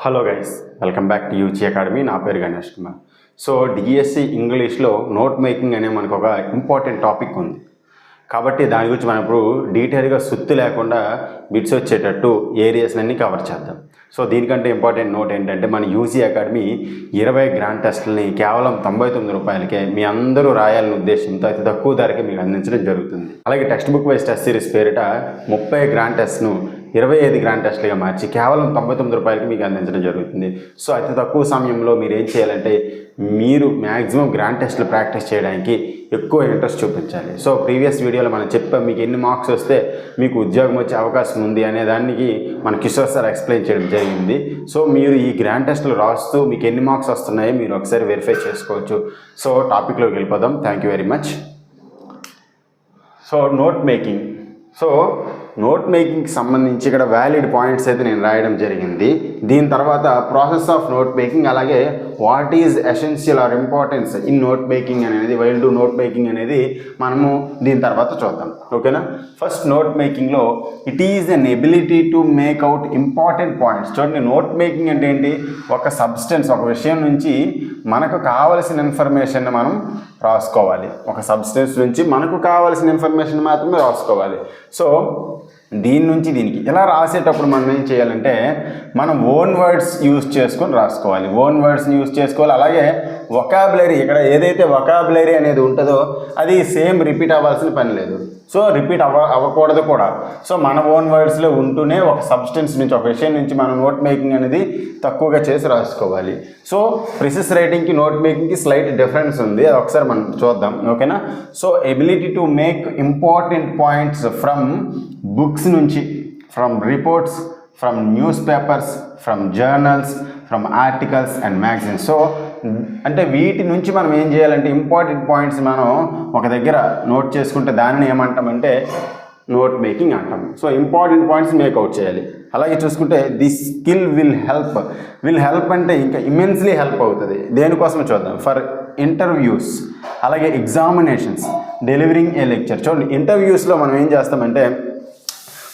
Hello guys welcome back to UG academy. నా పేరు Ganesh Kumar. So DSC ఇంగ్లీష్లో నోట్ మేకింగ్ అనే మనకు ఒక ఇంపార్టెంట్ టాపిక్ ఉంది. కాబట్టి దాని గురించి మనం ఇప్పుడు డీటెయిల్గా సుత్తి లేకుండా బిట్స్ వచ్చేటట్టు ఏరియాస్ అన్నీ కవర్ చేద్దాం. సో దీనికంటే ఇంపార్టెంట్ నోట్ ఏంటంటే మన యూజీ అకాడమీ ఇరవై గ్రాండ్ టెస్ట్లని కేవలం తొంభై తొమ్మిది రూపాయలకే మీ అందరూ రాయాలనే ఉద్దేశంతో అతి తక్కువ ధరకే మీకు అందించడం జరుగుతుంది. అలాగే text book wise test series పేరిట ముప్పై గ్రాండ్ టెస్ట్ను ఇరవై ఐదు గ్రాండ్ టెస్ట్లుగా మార్చి కేవలం తొంభై తొమ్మిది రూపాయలకి మీకు అందించడం జరుగుతుంది. సో అతి తక్కువ సమయంలో మీరు ఏం చేయాలంటే మీరు మ్యాక్సిమం గ్రాండ్ టెస్ట్లు ప్రాక్టీస్ చేయడానికి ఎక్కువ ఇంట్రెస్ట్ చూపించాలి. సో ప్రీవియస్ వీడియోలో మనం చెప్పాం మీకు ఎన్ని మార్క్స్ వస్తే మీకు ఉద్యోగం వచ్చే అవకాశం ఉంది అనే దానికి మన కిషోర్ సార్ ఎక్స్ప్లెయిన్ చేయడం జరిగింది. సో మీరు ఈ గ్రాండ్ టెస్ట్లు రాస్తూ మీకు ఎన్ని మార్క్స్ వస్తున్నాయో మీరు ఒకసారి వెరిఫై చేసుకోవచ్చు. సో టాపిక్లోకి వెళ్ళిపోదాం. Thank you very much so note making so note మేకింగ్కి సంబంధించి ఇక్కడ వ్యాలిడ్ పాయింట్స్ అయితే నేను రాయడం జరిగింది. దీని తర్వాత ప్రాసెస్ ఆఫ్ నోట్ మేకింగ్ అలాగే what is essential or importance in note making అనేది వైల్ టు నోట్ మేకింగ్ అనేది మనము దీని తర్వాత చూద్దాం. ఓకేనా first note మేకింగ్లో it is an ability to make out important points చూడండి నోట్ మేకింగ్ అంటే ఏంటి? ఒక సబ్స్టెన్స్ ఒక విషయం నుంచి మనకు కావలసిన ఇన్ఫర్మేషన్ మనం రాసుకోవాలి. ఒక సబ్స్టెన్స్ నుంచి మనకు కావాల్సిన ఇన్ఫర్మేషన్ మాత్రమే రాసుకోవాలి. సో దీని నుంచి దీనికి. ఇలా రాసేటప్పుడు మనం ఏం చేయాలంటే మనం ఓన్ వర్డ్స్ యూజ్ చేసుకొని రాసుకోవాలి. ఓన్ వర్డ్స్ని యూజ్ చేసుకోవాలి. అలాగే వొకాబులరీ ఇక్కడ ఏదైతే వొకాబులరీ అనేది ఉంటుందో అది సేమ్ రిపీట్ అవ్వాల్సిన పని లేదు. సో రిపీట్ అవ్వ అవ్వకూడదు కూడా. సో మన ఓన్ వర్డ్స్లో ఉంటూనే ఒక సబ్స్టెన్స్ నుంచి ఒక విషయం నుంచి మనం నోట్ మేకింగ్ అనేది తక్కువగా చేసి రాసుకోవాలి. సో ప్రిసిస్ రైటింగ్కి నోట్ మేకింగ్కి స్లైట్ డిఫరెన్స్ ఉంది. అది ఒకసారి మనం చూద్దాం. ఓకేనా so ability to make important points from books నుంచి from reports from newspapers from journals from articles and magazines so అంటే వీటి నుంచి మనం ఏం చేయాలంటే ఇంపార్టెంట్ పాయింట్స్ మనం ఒక దగ్గర నోట్ చేసుకుంటే దానిని ఏమంటామంటే నోట్ మేకింగ్ అంటాం. So important points make out చేయాలి. అలాగే చూసుకుంటే the skill will help. Will help అంటే ఇంకా ఇమెన్స్లీ హెల్ప్ అవుతుంది. దేనికోసం చూద్దాం. For interviews. అలాగే ఎగ్జామినేషన్స్. Delivering a lecture. చూడండి ఇంటర్వ్యూస్లో మనం ఏం చేస్తామంటే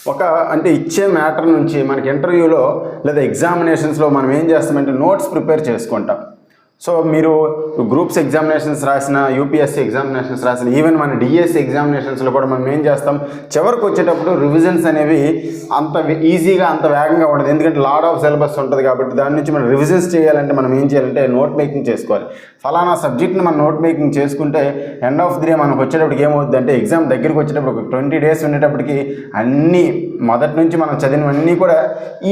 ఒక అంటే ఇచ్చే మ్యాటర్ నుంచి మనకి ఇంటర్వ్యూలో లేదా ఎగ్జామినేషన్స్లో మనం ఏం చేస్తామంటే నోట్స్ ప్రిపేర్ చేసుకుంటాం. సో మీరు గ్రూప్స్ ఎగ్జామినేషన్స్ రాసిన యూపీఎస్సీ ఎగ్జామినేషన్స్ రాసిన ఈవెన్ మన డిఎస్సి ఎగ్జామినేషన్స్లో కూడా మనం ఏం చేస్తాం? చివరికి వచ్చేటప్పుడు రివిజన్స్ అనేవి అంత ఈజీగా అంత వేగంగా ఉండదు. ఎందుకంటే లాడ్ ఆఫ్ సిలబస్ ఉంటుంది కాబట్టి దాని నుంచి మనం రివిజన్స్ చేయాలంటే మనం ఏం చేయాలంటే నోట్ మేకింగ్ చేసుకోవాలి. ఫలానా సబ్జెక్ట్ని మనం నోట్ మేకింగ్ చేసుకుంటే ఎండ్ ఆఫ్ ది డే మనకు వచ్చేటప్పటికి ఏమవుతుంది అంటే ఎగ్జామ్ దగ్గరికి వచ్చేటప్పుడు ఒక ట్వంటీ డేస్ ఉండేటప్పటికి అన్నీ మొదటి నుంచి మనం చదివినవన్నీ కూడా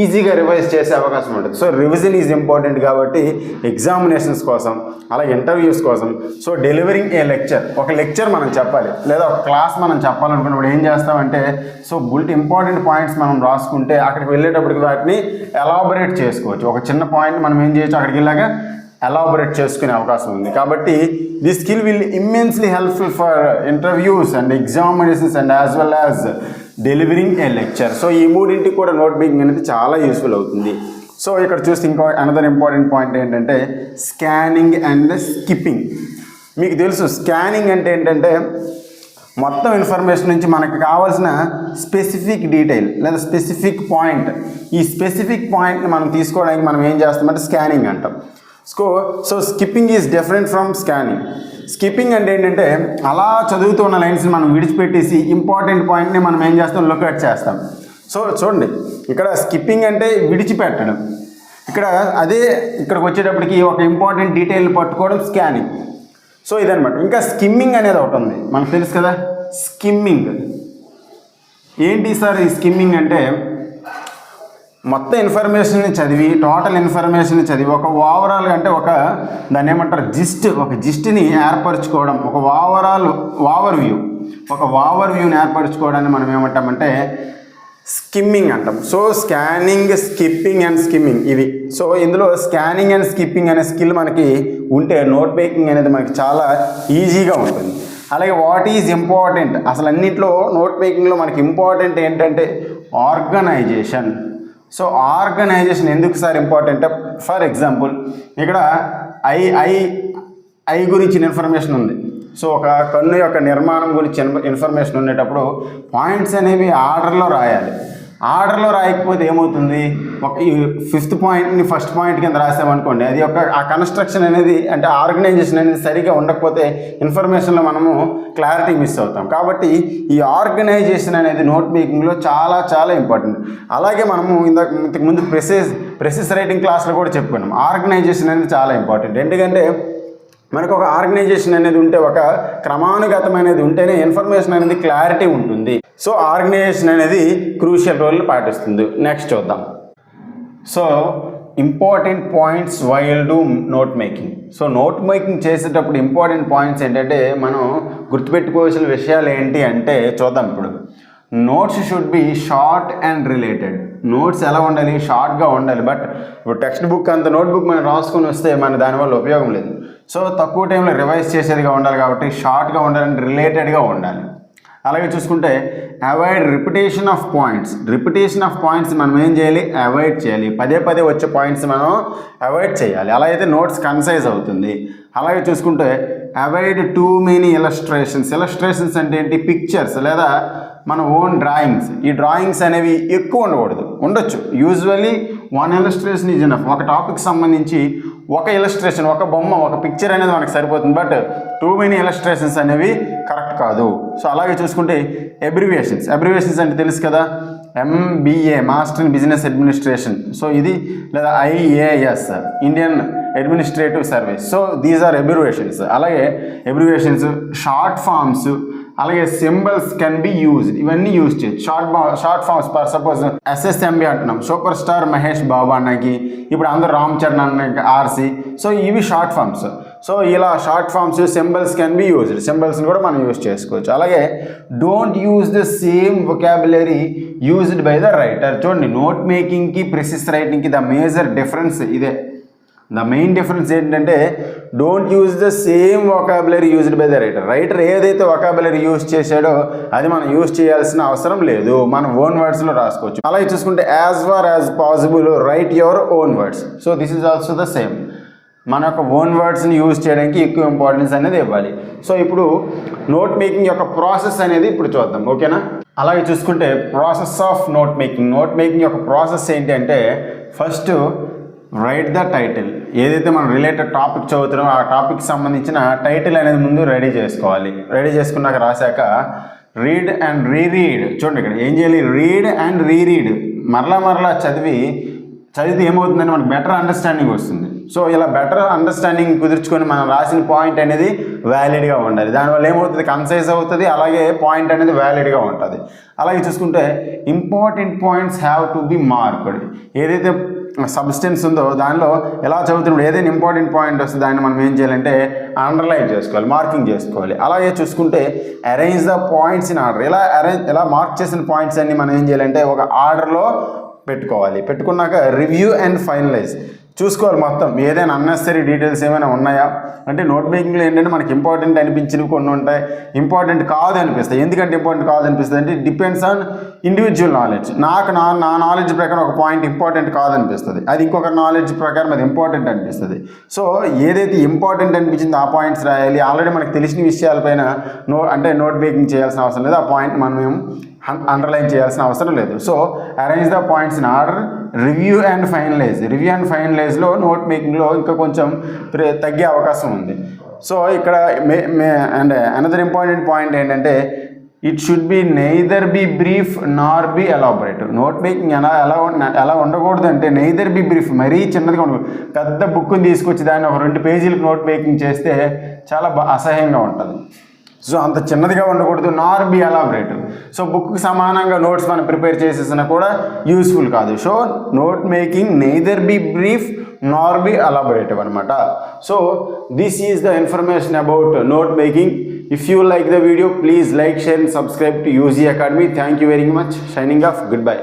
ఈజీగా రివైజ్ చేసే అవకాశం ఉంటుంది. సో రివిజన్ ఈజ్ ఇంపార్టెంట్ కాబట్టి ఎగ్జామినేషన్స్ కోసం అలాగే ఇంటర్వ్యూస్ కోసం. సో డెలివరింగ్ ఏ లెక్చర్ ఒక లెక్చర్ మనం చెప్పాలి. లేదా ఒక క్లాస్ మనం చెప్పాలనుకున్నప్పుడు ఏం చేస్తామంటే సో బుల్ట్ ఇంపార్టెంట్ పాయింట్స్ మనం రాసుకుంటే అక్కడికి వెళ్ళేటప్పటికి వాటిని ఎలాబొరేట్ చేసుకోవచ్చు. ఒక చిన్న పాయింట్ మనం ఏం చేయొచ్చు? అక్కడికి వెళ్ళాక ఎలాబొరేట్ చేసుకునే అవకాశం ఉంది. కాబట్టి the skill will immensely helpful for interviews and examinations and as well as delivering a lecture so ఈ మూడింటికి కూడా నోట్ మేకింగ్ అనేది చాలా యూస్ఫుల్ అవుతుంది. సో ఇక్కడ చూస్తే ఇంకో అనదర్ ఇంపార్టెంట్ పాయింట్ ఏంటంటే స్కానింగ్ అండ్ స్కిప్పింగ్ మీకు తెలుసు స్కానింగ్ అంటే ఏంటంటే మొత్తం ఇన్ఫర్మేషన్ నుంచి మనకు కావాల్సిన స్పెసిఫిక్ డీటెయిల్ లేదా స్పెసిఫిక్ పాయింట్ ఈ స్పెసిఫిక్ పాయింట్ని మనం తీసుకోవడానికి మనం ఏం చేస్తామంటే స్కానింగ్ అంటాం. So so skipping is different from scanning skipping అంటే ఏంటంటే అలా చదువుతూ ఉన్న లైన్స్ని మనం విడిచిపెట్టేసి ఇంపార్టెంట్ పాయింట్ని మనం ఏం చేస్తాం? లొకేట్ చేస్తాం. సో చూడండి ఇక్కడ స్కిప్పింగ్ అంటే విడిచిపెట్టడం. ఇక్కడ అదే ఇక్కడికి వచ్చేటప్పటికి ఒక ఇంపార్టెంట్ డీటెయిల్ని పట్టుకోవడం స్కానింగ్ సో ఇదనమాట ఇంకా స్కిమ్మింగ్ అనేది ఒకటి ఉంది. మనకు తెలుసు కదా? స్కిమ్మింగ్ ఏంటి సార్ ఈ స్కిమ్మింగ్ అంటే? మొత్తం ఇన్ఫర్మేషన్ని చదివి టోటల్ ఇన్ఫర్మేషన్ చదివి ఒక ఓవరాల్ అంటే ఒక దాన్ని ఏమంటారు? జిస్ట్ ఒక జిస్ట్ని ఏర్పరచుకోవడం ఒక ఓవరాల్ ఓవర్ వ్యూ ఒక ఓవర్ వ్యూని ఏర్పరచుకోవడాన్ని మనం ఏమంటామంటే స్కిమ్మింగ్ అంటాం. So scanning skipping and skimming ఇవి. సో ఇందులో స్కానింగ్ అండ్ స్కిప్పింగ్ అనే స్కిల్ మనకి ఉంటే నోట్ మేకింగ్ అనేది మనకి చాలా ఈజీగా ఉంటుంది. అలాగే వాట్ ఈజ్ ఇంపార్టెంట్? అసలు అన్నింటిలో నోట్ మేకింగ్లో మనకి ఇంపార్టెంట్ ఏంటంటే ఆర్గనైజేషన్. సో ఆర్గనైజేషన్ ఎందుకు సార్ ఇంపార్టెంట్? ఫర్ ఎగ్జాంపుల్ ఇక్కడ ఐ ఐ ఐ గురించిన ఇన్ఫర్మేషన్ ఉంది. సో ఒక కన్ను యొక్క నిర్మాణం గురించి ఇన్ఫర్మేషన్ ఉండేటప్పుడు పాయింట్స్ అనేవి ఆర్డర్లో రాయాలి. ఆర్డర్లో రాయకపోతే ఏమవుతుంది? ఒక ఈ ఫిఫ్త్ పాయింట్ని ఫస్ట్ పాయింట్ కింద రాసామనుకోండి అది ఒక ఆ కన్స్ట్రక్షన్ అనేది అంటే ఆర్గనైజేషన్ అనేది సరిగా ఉండకపోతే ఇన్ఫర్మేషన్లో మనము క్లారిటీ మిస్ అవుతాం. కాబట్టి ఈ ఆర్గనైజేషన్ అనేది నోట్ మేకింగ్లో చాలా చాలా ఇంపార్టెంట్. అలాగే మనము ఇందాక ఇంతకు ముందు ప్రెసెస్ ప్రెసెస్ రైటింగ్ క్లాస్లో కూడా చెప్పుకున్నాం. ఆర్గనైజేషన్ అనేది చాలా ఇంపార్టెంట్. ఎందుకంటే మనకు ఒక ఆర్గనైజేషన్ అనేది ఉంటే ఒక క్రమానుగతమైనది ఉంటేనే ఇన్ఫర్మేషన్ అనేది క్లారిటీ ఉంటుంది. సో ఆర్గనైజేషన్ అనేది క్రూషియల్ రోల్ పాటిస్తుంది. నెక్స్ట్ చూద్దాం. So important points while do note making. So note making చేసేటప్పుడు ఇంపార్టెంట్ పాయింట్స్ ఏంటంటే మనం గుర్తుపెట్టుకోవాల్సిన విషయాలు ఏంటి అంటే చూద్దాం ఇప్పుడు. Notes should be short and related. Notes ఎలా ఉండాలి? షార్ట్గా ఉండాలి. బట్ ఇప్పుడు టెక్స్ట్ బుక్ అంత నోట్ బుక్ మనం రాసుకొని వస్తే మన దానివల్ల ఉపయోగం లేదు. సో తక్కువ టైంలో రివైజ్ చేసేదిగా ఉండాలి కాబట్టి షార్ట్గా ఉండాలంటే రిలేటెడ్గా ఉండాలి. అలాగే చూసుకుంటే avoid repetition of points. Repetition of points మనం ఏం చేయాలి? అవాయిడ్ చేయాలి. పదే పదే వచ్చే పాయింట్స్ మనం అవాయిడ్ చేయాలి. అలా అయితే నోట్స్ కన్సైజ్ అవుతుంది. అలాగే చూసుకుంటే avoid too many illustrations. Illustrations అంటే ఏంటి? పిక్చర్స్ లేదా మన ఓన్ డ్రాయింగ్స్. ఈ డ్రాయింగ్స్ అనేవి ఎక్కువ ఉండకూడదు. ఉండొచ్చు. Usually one illustration is enough ఒక టాపిక్ సంబంధించి ఒక ఇలస్ట్రేషన్ ఒక బొమ్మ ఒక పిక్చర్ అనేది మనకు సరిపోతుంది. బట్ టూ మెనీ ఇలస్ట్రేషన్స్ అనేవి కరెక్ట్ కాదు. సో అలాగే చూసుకుంటే అబ్రివియేషన్స్ అబ్రివియేషన్స్ అంటే తెలుసు కదా? MBA master in business administration so ఇది లేదా IAS Indian administrative service so these are abbreviations అలాగే అబ్రివేషన్స్ షార్ట్ ఫామ్స్ అలాగే సింబల్స్ కెన్ బి యూజ్డ్ ఇవన్నీ యూజ్ చేయొచ్చు short short forms for suppose SSMB అంటున్నాం. సూపర్ స్టార్ మహేష్ బాబు అన్నకి ఇప్పుడు అందరూ రామ్ చరణ్ అన్నకి ఆర్సి సో ఇవి షార్ట్ ఫామ్స్ సో ఇలా short forms symbols can be used సింబల్స్ని కూడా మనం యూజ్ చేసుకోవచ్చు. అలాగే don't use the same vocabulary used by the writer చూడండి నోట్ మేకింగ్కి ప్రిసిస్ రైటింగ్కి ద మేజర్ డిఫరెన్స్ ఇదే. ద మెయిన్ డిఫరెన్స్ ఏంటంటే don't use the same vocabulary used by the writer writer ఏదైతే వొకాబులరీ యూజ్ చేశాడో అది మనం యూజ్ చేయాల్సిన అవసరం లేదు. మనం ఓన్ వర్డ్స్లో రాసుకోవచ్చు. అలాగే చూసుకుంటే as far as possible write your own words so this is also the same మన యొక్క ఓన్ వర్డ్స్ని యూజ్ చేయడానికి ఎక్కువ ఇంపార్టెన్స్ అనేది ఇవ్వాలి. సో ఇప్పుడు నోట్ మేకింగ్ యొక్క ప్రాసెస్ అనేది ఇప్పుడు చూద్దాం. ఓకేనా అలాగే చూసుకుంటే process of note making note making యొక్క ప్రాసెస్ ఏంటంటే ఫస్ట్ రైట్ ద టైటిల్ ఏదైతే మనం రిలేటెడ్ టాపిక్ చదువుతున్నామో ఆ టాపిక్ సంబంధించిన టైటిల్ అనేది ముందు రెడీ చేసుకోవాలి. రెడీ చేసుకున్నాక రాశాక రీడ్ అండ్ రీరీడ్ చూడండి ఇక్కడ ఏం చేయాలి? రీడ్ అండ్ రీరీడ్ మరలా మరలా చదివి చదివితే ఏమవుతుందని మనకు బెటర్ అండర్స్టాండింగ్ వస్తుంది. సో ఇలా బెటర్ అండర్స్టాండింగ్ కుదుర్చుకొని మనం రాసిన పాయింట్ అనేది వ్యాలిడ్గా ఉండాలి. దానివల్ల ఏమవుతుంది? కన్సైజ్ అవుతుంది. అలాగే పాయింట్ అనేది వ్యాలిడ్గా ఉంటుంది. అలాగే చూసుకుంటే important points have to be marked ఏదైతే సబ్స్టెన్స్ ఉందో దానిలో ఎలా చదువుతున్నప్పుడు ఏదైనా ఇంపార్టెంట్ పాయింట్ వస్తే దాన్ని మనం ఏం చేయాలంటే అండర్లైన్ చేసుకోవాలి మార్కింగ్ చేసుకోవాలి. అలాగే చూసుకుంటే arrange the points in order ఇలా అరేంజ్ ఇలా మార్క్ చేసిన పాయింట్స్ అన్ని మనం ఏం చేయాలంటే ఒక ఆర్డర్లో పెట్టుకోవాలి. పెట్టుకున్నాక రివ్యూ అండ్ ఫైనలైజ్ చూసుకోవాలి మొత్తం. ఏదైనా అన్నెసరీ డీటెయిల్స్ ఏమైనా ఉన్నాయా? అంటే నోట్ మేకింగ్లో ఏంటంటే మనకి ఇంపార్టెంట్ అనిపించినవి కొన్ని ఉంటాయి. ఇంపార్టెంట్ కాదు అనిపిస్తాయి. ఎందుకంటే ఇంపార్టెంట్ కాదు అనిపిస్తుంది అంటే డిపెండ్స్ ఆన్ ఇండివిజువల్ నాలెడ్జ్ నాకు నా నా నాలెడ్జ్ ప్రకారం ఒక పాయింట్ ఇంపార్టెంట్ కాదనిపిస్తుంది అది ఇంకొక నాలెడ్జ్ ప్రకారం అది ఇంపార్టెంట్ అనిపిస్తుంది. సో ఏదైతే ఇంపార్టెంట్ అనిపించిందో ఆ పాయింట్స్ రాయాలి. ఆల్రెడీ మనకు తెలిసిన విషయాలపైన నో అంటే నోట్ మేకింగ్ చేయాల్సిన అవసరం లేదు. ఆ పాయింట్ మనం అండర్లైన్ చేయాల్సిన అవసరం లేదు. So arrange the points in order review and finalize review and ఫైనలైజ్లో note మేకింగ్లో ఇంకా కొంచెం తగ్గే అవకాశం ఉంది. సో ఇక్కడ may may and another important point ఏంటంటే it should be neither be brief nor be elaborate note making ఎలా ఎలా ఎలా ఉండకూడదు అంటే నెయిదర్ బి బ్రీఫ్ మరీ చిన్నదిగా ఉండకూడదు. పెద్ద బుక్ని తీసుకొచ్చి దాన్ని ఒక రెండు పేజీలకు నోట్ మేకింగ్ చేస్తే చాలా బా అసహ్యంగా ఉంటుంది. సో అంత చిన్నదిగా ఉండకూడదు నార్ బి అలాబరేట్ సో బుక్కి సమానంగా నోట్స్ మనం ప్రిపేర్ చేసేసినా కూడా యూస్ఫుల్ కాదు. So note making neither be brief nor be elaborative అనమాట so this is the information about note making if you like the video please like share and subscribe to UG academy thank you very much shining of goodbye